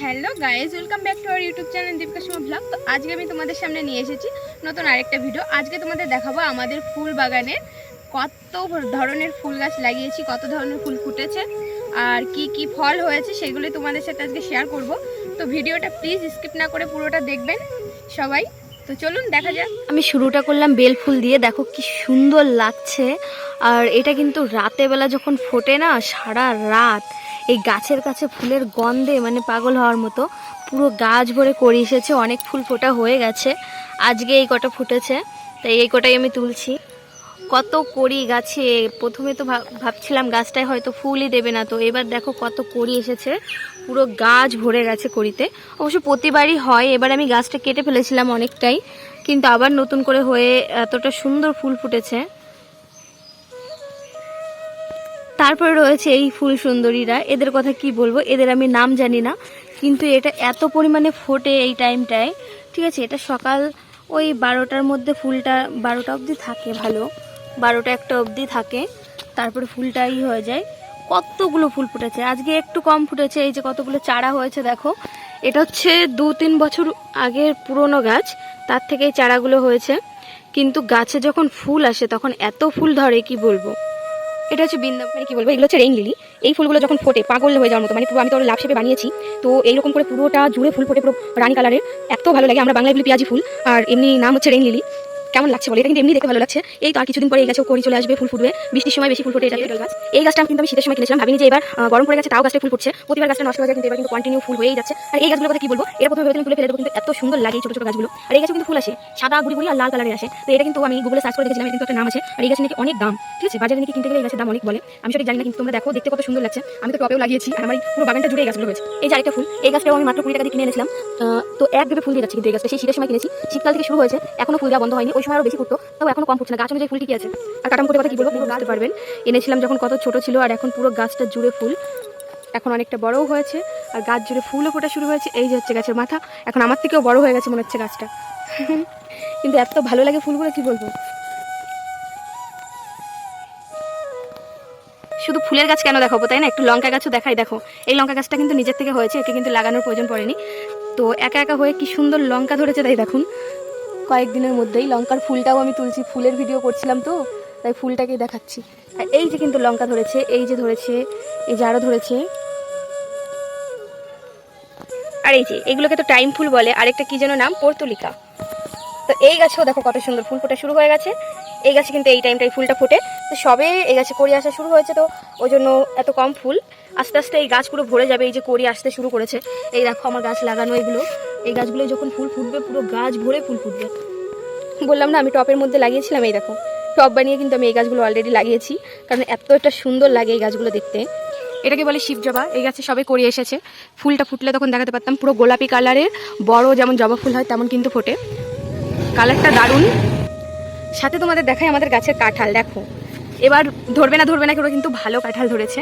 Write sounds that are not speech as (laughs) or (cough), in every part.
Hello guys welcome back to our YouTube channel Deepika Suma vlog. তো আজকে আমি তোমাদের সামনে নিয়ে এসেছি নতুন আরেকটা ভিডিও আজকে তোমাদের দেখাবো আমাদের ফুল বাগানে কত ধরনের ফুল গাছ লাগিয়েছি, কত ধরনের ফুল ফুটেছে, আর কি কি ফল হয়েছে সেগুলি তোমাদের সাথে আজকে শেয়ার করব। তো ভিডিওটা প্লিজ স্কিপ না করে পুরোটা দেখবেন সবাই। তো চলুন দেখা যাক। আমি শুরুটা করলাম বেল ফুল দিয়ে, দেখো কি সুন্দর লাগছে। আর এটা কিন্তু রাতে বেলা যখন ফোটে না, সারা রাত এই গাছের কাছে ফুলের গন্ধে মানে পাগল হওয়ার মতো পুরো গাছ ভরে করি এসেছে, অনেক ফুল ফোটা হয়ে গেছে। আজকে এই কটা ফুটেছে, তাই এই কটাই আমি তুলছি। কত করি গাছে, প্রথমে তো ভাব- ভাবছিলাম গাছটায় হয়তো ফুলই দেবে না, তো এবার দেখো কত করি এসেছে। পুরো গাছ ভরে গেছে করিতে। অবশ্য প্রতিবারই হয়, এবার আমি গাছটা কেটে ফেলেছিলাম অনেকটাই, কিন্তু আবার নতুন করে হয়ে এতটা সুন্দর ফুল ফুটেছে। তারপরে রয়েছে এই ফুল সুন্দরীরা। এদের কথা কি বলব? এদের আমি নাম জানি না, কিন্তু এটা এত পরিমাণে ফোটে এই টাইমটায়। ঠিক আছে, এটা সকাল ওই বারোটার মধ্যে ফুলটা বারোটা অবধি থাকে, ভালো। বারোটা একটা অবধি থাকে, তারপরে ফুলটাই হয়ে যায়। কতগুলো ফুল ফুটেছে? আজকে একটু কম ফুটেছে, এই যে কতগুলো চারা হয়েছে, দেখো। এটা হচ্ছে দু তিন বছর আগের পুরনো গাছ, তার থেকে এই চারাগুলো হয়েছে। কিন্তু গাছে যখন ফুল আসে, তখন এত ফুল ধরে, কি বলব? এটা হচ্ছে বৃন্দাবন মানে কি বলব? এগুলো হচ্ছে রেইন লিলি এই ফুলগুলো যখন ফোটে, পাগল হয়ে যাওয়ার মতো মানে পুরো আমি তো লাভ শেপে বানিয়েছি, তো এইরকম করে পুরোটা জুড়ে ফুল ফোটে, পুরো রানী কালারের। এত ভালো লাগে, আমরা বাংলায় বলি পেঁয়াজি ফুল, আর এমনি নাম হচ্ছে রেইন লিলি কেমন লাগছে বলে? এটা কিন্তু এমনি দেখে ভালো লাগছে। এই তো আর কিছুদিন পরে এই গাছেও করি চলে আসবে, ফুল ফুটবে। বৃষ্টির সময় বেশি ফুল ফুটে এটা গাছ। এই গাছটা কিন্তু আমি শীতের সময় কিনেছিলাম, ভাবিনি যে এবার গরম পড়ে গেছে, তাও গাছটা ফুল ফুটছে। প্রতিবার গাছটা নষ্ট হয়ে যায়, কিন্তু এবার কিন্তু কন্টিনিউ ফুল হয়েই যাচ্ছে। আর এই গাছগুলো কথা কি বলব? এর প্রথমে ভেবেছিলাম তুলে ফেলে দেবো, কিন্তু এত সুন্দর লাগে ছোট ছোট গাছগুলো। আর এই গাছে কিন্তু ফুল আসে, সাদা গুড়ি গুড়ি আর লাল কালারের আসে। তো এটা কিন্তু আমি গুগলে সার্চ করে দেখেছিলাম কিন্তু একটা নাম আছে। আর এই গাছের নাকি অনেক দাম, ঠিক আছে? বাজারে নাকি কিনতে গেলে এই গাছের দাম অনেক বলে। আমি সেটা জানি না, কিন্তু তোমরা দেখো, দেখতে কত সুন্দর লাগছে। আমি তো টপেও লাগিয়েছি, আর আমার পুরো বাগানটা জুড়ে এই গাছগুলো হয়েছে এই যে আরেকটা ফুল, এই গাছটাও আমি মাত্র কুড়ি টাকা দিয়ে কিনে এনেছিলাম। তো এক ভেবে ফুল দিয়ে যাচ্ছে কিন্তু এই গাছটা। সেই শীতের সময় কিনেছি। শীতকাল থেকে শুরু হয়েছে, এখনও ফুল দেওয়া বন্ধ হয়নি। ওই সময় আরও বেশি ফুটতো তাও এখনও কম ফুটছে না। গাছ অনুযায়ী ফুল ঠিকই আছে। আর কাটাম করে কথা কি বলব, পুরো গাছ পারবেন। এনেছিলাম যখন কত ছোট ছিল, আর এখন পুরো গাছটা জুড়ে ফুল। এখন অনেকটা বড়ও হয়েছে, আর গাছ জুড়ে ফুলও ফোটা শুরু হয়েছে। এই যে হচ্ছে গাছের মাথা, এখন আমার থেকেও বড় হয়ে গেছে মনে হচ্ছে গাছটা। (laughs) কিন্তু এত ভালো লাগে ফুলগুলো, কি বলব? শুধু ফুলের গাছ কেন দেখাবো, তাই না? একটু লঙ্কা গাছও দেখাই, দেখো। এই লঙ্কা গাছটা কিন্তু নিজের থেকে হয়েছে, একে কিন্তু লাগানোর প্রয়োজন পড়েনি। তো একা একা হয়ে কি সুন্দর লঙ্কা ধরেছে, তাই দেখুন। কয়েকদিনের মধ্যেই লঙ্কার ফুলটাও আমি তুলছি, ফুলের ভিডিও করছিলাম তো, তাই ফুলটাকে দেখাচ্ছি। আর এই যে কিন্তু লঙ্কা ধরেছে, এই যে ধরেছে, এই যে আরও ধরেছে। আর এই যে, এগুলোকে তো টাইম ফুল বলে, আরেকটা কি যেন নাম? পর্তুলিকা। তো এই গাছেও দেখো কত সুন্দর ফুল ফোটা শুরু হয়ে গেছে। এই গাছে কিন্তু এই টাইমটাই ফুলটা ফোটে। তো সবে এই গাছে কড়ি আসা শুরু হয়েছে তো, ওই জন্য এত কম ফুল। আস্তে আস্তে এই গাছ পুরো ভরে যাবে, এই যে কড়ি আসতে শুরু করেছে। এই দেখো আমার গাছ লাগানো এগুলো। এই গাছগুলো যখন ফুল ফুটবে, পুরো গাছ ভরে ফুল ফুটবে। বললাম, না, আমি টপের মধ্যে লাগিয়েছিলাম, এই দেখো। টপ বানিয়ে কিন্তু আমি এই গাছগুলো অলরেডি লাগিয়েছি, কারণ এত একটা সুন্দর লাগে এই গাছগুলো দেখতে। এটাকে বলে শিবজবা এই গাছে সবে করে এসেছে। ফুলটা ফুটলে তখন দেখাতে পারতাম, পুরো গোলাপি কালারের, বড় যেমন জবা ফুল হয়, তেমন কিন্তু ফোটে। কালারটা দারুণ। সাথে তোমাদের দেখায় আমাদের গাছের কাঁঠাল, দেখো। এবার ধরবে না ধরবে না করে কিন্তু ভালো কাঁঠাল ধরেছে।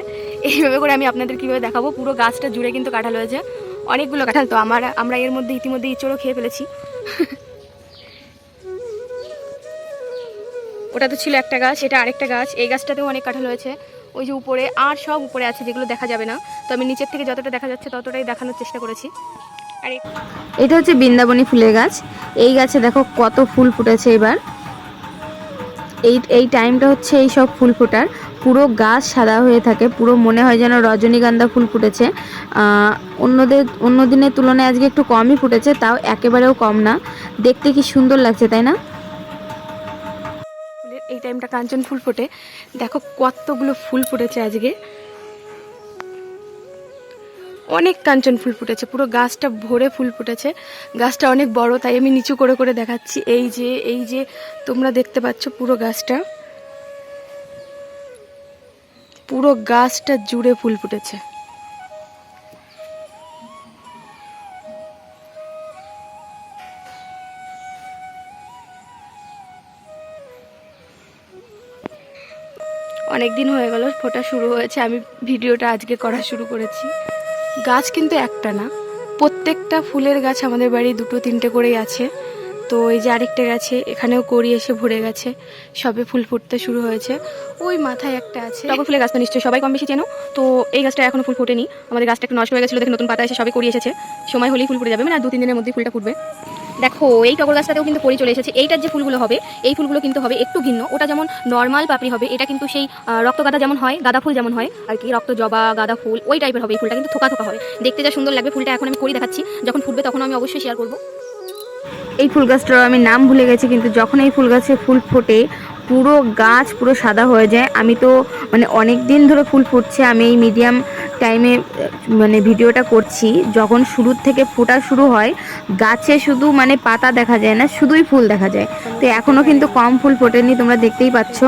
এইভাবে করে আমি আপনাদের কীভাবে দেখাবো? পুরো গাছটা জুড়ে কিন্তু কাঁঠাল হয়েছে। অনেকগুলো কাঁঠাল তো আমার, আমরা এর মধ্যে ইতিমধ্যে ইঁচড়ও খেয়ে ফেলেছি। ওটা তো ছিল একটা গাছ, এটা আরেকটা গাছ। এই গাছটাতেও অনেক কাঁঠাল হয়েছে। ওই যে উপরে, আর সব উপরে আছে, যেগুলো দেখা যাবে না। তো আমি নিচের থেকে যতটা দেখা যাচ্ছে, ততটাই দেখানোর চেষ্টা করেছি। আর এটা হচ্ছে বৃন্দাবনী ফুলের গাছ। এই গাছে দেখো কত ফুল ফুটেছে এবার। এই এই টাইমটা হচ্ছে এই সব ফুল ফোটার। পুরো গাছ সাদা হয়ে থাকে, পুরো মনে হয় যেন রজনীগন্ধা ফুল ফুটেছে। অন্যদের অন্য দিনের তুলনায় আজকে একটু কমই ফুটেছে, তাও একেবারেও কম না। দেখতে কি সুন্দর লাগছে, তাই না? এই টাইমটা কাঞ্চন ফুল ফোটে। দেখো কতগুলো ফুল ফুটেছে আজকে। অনেক কাঞ্চন ফুল ফুটেছে, পুরো গাছটা ভরে ফুল ফুটেছে। গাছটা অনেক বড়, তাই আমি নিচু করে করে দেখাচ্ছি। এই যে এই যে, তোমরা দেখতে পাচ্ছ পুরো গাছটা। পুরো গাছটা জুড়ে ফুল ফুটেছে। অনেক দিন হয়ে গেল, ফোটা শুরু হয়েছে। আমি ভিডিওটা আজকে করা শুরু করেছি। গাছ কিন্তু একটা না। প্রত্যেকটা ফুলের গাছ আমাদের বাড়ি দুটো তিনটে করেই আছে। তো এই যে আরেকটা গেছে, এখানেও করি এসে ভরে গেছে। সবে ফুল ফুটতে শুরু হয়েছে। ওই মাথায় একটা আছে। টগর ফুলের গাছ তো নিশ্চয়ই সবাই কম বেশি চেনো? তো এই গাছটা এখনও ফুল ফোটেনি। আমাদের গাছটা একটু নষ্ট হয়ে গেছিল দেখে নতুন পাতা এসে সবে করি এসেছে। সময় হলেই ফুল ফুটে যাবে। মানে আর দু তিন দিনের মধ্যে ফুলটা ফুটবে। দেখো, এই টগর গাছটাতেও কিন্তু করি চলে এসেছে। এইটার যে ফুলগুলো হবে, এই ফুলগুলো কিন্তু হবে একটু ভিন্ন। ওটা যেমন নর্মাল পাপড়ি হবে, এটা কিন্তু সেই রক্ত গাঁদা যেমন হয়, গাঁদা ফুল যেমন হয়, আর কি রক্ত জবা, গাঁদা ফুল, ওই টাইপের হবে এই ফুলটা। কিন্তু থোকা থোকা হবে দেখতে যা সুন্দর লাগবে। ফুলটা এখন আমি করি দেখাচ্ছি। যখন ফুটবে তখন আমি অবশ্যই শেয়ার করব। এই ফুল গাছটার আমি নাম ভুলে গেছি, কিন্তু যখন এই ফুল গাছে ফুল ফোটে, পুরো গাছ পুরো সাদা হয়ে যায়। আমি তো মানে অনেক দিন ধরে ফুল ফুটছে, আমি এই মিডিয়াম টাইমে মানে ভিডিওটা করছি। যখন শুরুর থেকে ফোটা শুরু হয়, গাছে শুধু মানে পাতা দেখা যায় না, শুধুই ফুল দেখা যায়। তো এখনও কিন্তু কম ফুল ফোটেনি, তোমরা দেখতেই পাচ্ছ।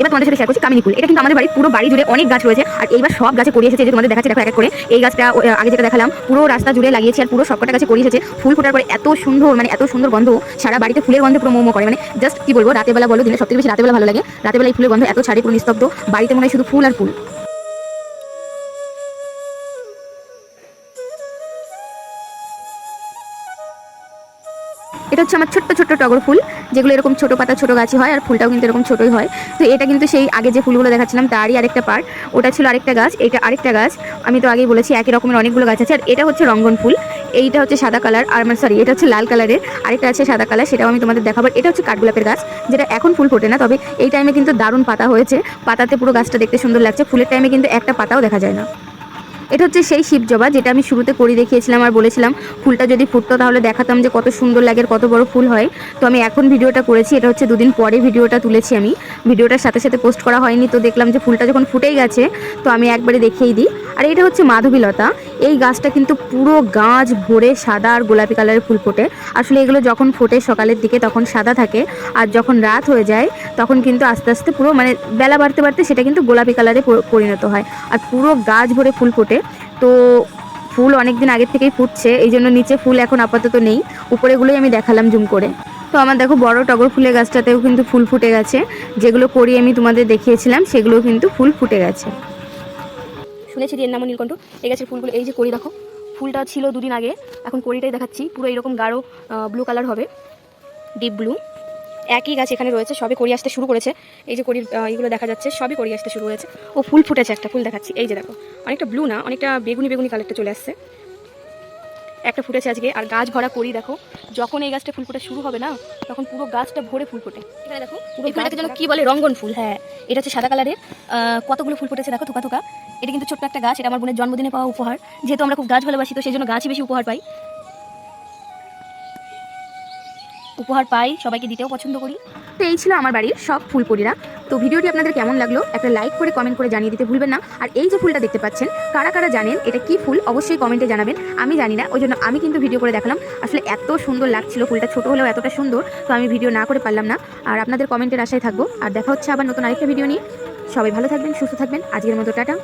এবার তোমাদের সাথে শেয়ার করছি ফুল। এটা কিন্তু আমাদের বাড়ির পুরো বাড়ি জুড়ে অনেক গাছ রয়েছে। আর এইবার সব গাছে করিয়ে এসেছে যে তোমাদের দেখাচ্ছে, দেখো এক এক করে। এই গাছটা আগে যেটা দেখালাম, পুরো রাস্তা জুড়ে লাগিয়েছে আর পুরো সবকটা গাছে করিয়ে এসেছে। ফুল ফোটার পরে এত সুন্দর মানে এত সুন্দর গন্ধ। সারা বাড়িতে ফুলের গন্ধ পুরো মোমো করে। মানে জাস্ট কি বলব, রাতের বেলা দিনে সবথেকে বেশি রাতের বেলা ভালো লাগে। রাতের বেলা এই ফুলের গন্ধ এত ছাড়ে, পুরো নিস্তব্ধ। বাড়িতে মনে হয় শুধু ফুল আর ফুল। এটা হচ্ছে আমার ছোট্ট ছোট্ট টগর ফুল, যেগুলো এরকম ছোট পাতা, ছোট গাছই হয়, আর ফুলটাও কিন্তু এরকম ছোটই হয়। তো এটা কিন্তু সেই আগে যে ফুলগুলো দেখাচ্ছিলাম, তারই আরেকটা পার্ট ওটা ছিল আরেকটা গাছ, এটা আরেকটা গাছ। আমি তো আগেই বলেছি, একই রকমের অনেকগুলো গাছ আছে, আর এটা হচ্ছে রঙ্গন ফুল। এইটা হচ্ছে সাদা কালার, আর মানে সরি এটা হচ্ছে লাল কালারের। আরেকটা আছে সাদা কালার, সেটাও আমি তোমাদের দেখাবো। এটা হচ্ছে কাঠগোলাপের গাছ, যেটা এখন ফুল ফোটে না, তবে এই টাইমে কিন্তু দারুণ পাতা হয়েছে। পাতাতে পুরো গাছটা দেখতে সুন্দর লাগছে। ফুলের টাইমে কিন্তু একটা পাতাও দেখা যায় না। এটা হচ্ছে সেই শিব জবা, যেটা আমি শুরুতে করে দেখিয়েছিলাম আর বলেছিলাম, ফুলটা যদি ফুটতো তাহলে দেখাতাম যে কত সুন্দর লাগে, কত বড় ফুল হয়। তো আমি এখন ভিডিওটা করেছি, এটা হচ্ছে দুদিন পরে ভিডিওটা তুলেছি আমি। ভিডিওটার সাথে সাথে পোস্ট করা হয়নি, তো দেখলাম যে ফুলটা যখন ফুটেই গেছে, তো আমি একবারে দেখিয়েই দিই। আর এটা হচ্ছে মাধবীলতা। এই গাছটা কিন্তু পুরো গাছ ভরে সাদা আর গোলাপি কালারের ফুল ফোটে। আসলে এগুলো যখন ফোটে সকালের দিকে তখন সাদা থাকে। আর যখন রাত হয়ে যায়, তখন কিন্তু আস্তে আস্তে পুরো মানে বেলা বাড়তে বাড়তে সেটা কিন্তু গোলাপি কালারে পরিণত হয়। আর পুরো গাছ ভরে ফুল ফোটে। তো ফুল অনেক দিন আগের থেকেই ফুটছে এই জন্য নিচে ফুল এখন আপাতত নেই। উপরেগুলোই আমি দেখালাম জুম করে। তো আমার দেখো বড় টগর ফুলের গাছটাতেও কিন্তু ফুল ফুটে গেছে। যেগুলো করি আমি তোমাদের দেখিয়েছিলাম সেগুলো কিন্তু ফুল ফুটে গেছে। শুনেছি এর নাম নীলকণ্ঠ। এই গাছের ফুলগুলো, এই যে করি দেখো, ফুলটা ছিল দুদিন আগে, এখন করিটাই দেখাচ্ছি, পুরো এরকম গাঢ় ব্লু কালার হবে ডিপ ব্লু একই গাছ এখানে রয়েছে, সবে করি আসতে শুরু করেছে। এই যে করি এইগুলো দেখা যাচ্ছে সবই করি আসতে শুরু হয়েছে। ও ফুল ফুটেছে একটা, ফুল দেখাচ্ছি। এই যে দেখো, অনেকটা ব্লু না, অনেকটা বেগুনি বেগুনি কালারটা চলে আসছে। একটা ফুটেছে আজকে আর গাছ ভরা করি দেখো। যখন এই গাছটা ফুল ফোটা শুরু হবে না তখন পুরো গাছটা ভরে ফুল ফোটে এখানে দেখো যেন কি বলে রঙ্গন ফুল। হ্যাঁ এটা হচ্ছে সাদা কালারের আহ, কতগুলো ফুল ফুটেছে দেখো থোকা থোকা। এটা কিন্তু ছোট্ট একটা গাছ এটা আমার বোনের জন্মদিনে পাওয়া উপহার। যেহেতু আমরা খুব গাছ ভালোবাসি তো সেই জন্য গাছই বেশি উপহার পাই। উপহার পাই সবাইকে দিতেও পছন্দ করি। তো এই ছিল আমার বাড়ির সব ফুলপরিরা। তো ভিডিওটি আপনাদের কেমন লাগল? একটা লাইক করে কমেন্ট করে জানিয়ে দিতে ভুলবেন না। আর এই যে ফুলটা দেখতে পাচ্ছেন, কারা কারা জানেন এটা কি ফুল? অবশ্যই কমেন্টে জানাবেন। আমি জানি না, ওই জন্য আমি কিন্তু ভিডিও করে দেখালাম। আসলে এত সুন্দর লাগছিল ফুলটা, ছোট হলেও এতটা সুন্দর, তো আমি ভিডিও না করে পারলাম না। আর আপনাদের কমেন্টের আশায় থাকব। আর দেখা হচ্ছে আবার নতুন আরেকটা ভিডিও নিয়ে। সবাই ভালো থাকবেন, সুস্থ থাকবেন। আজকের মতো টাটা।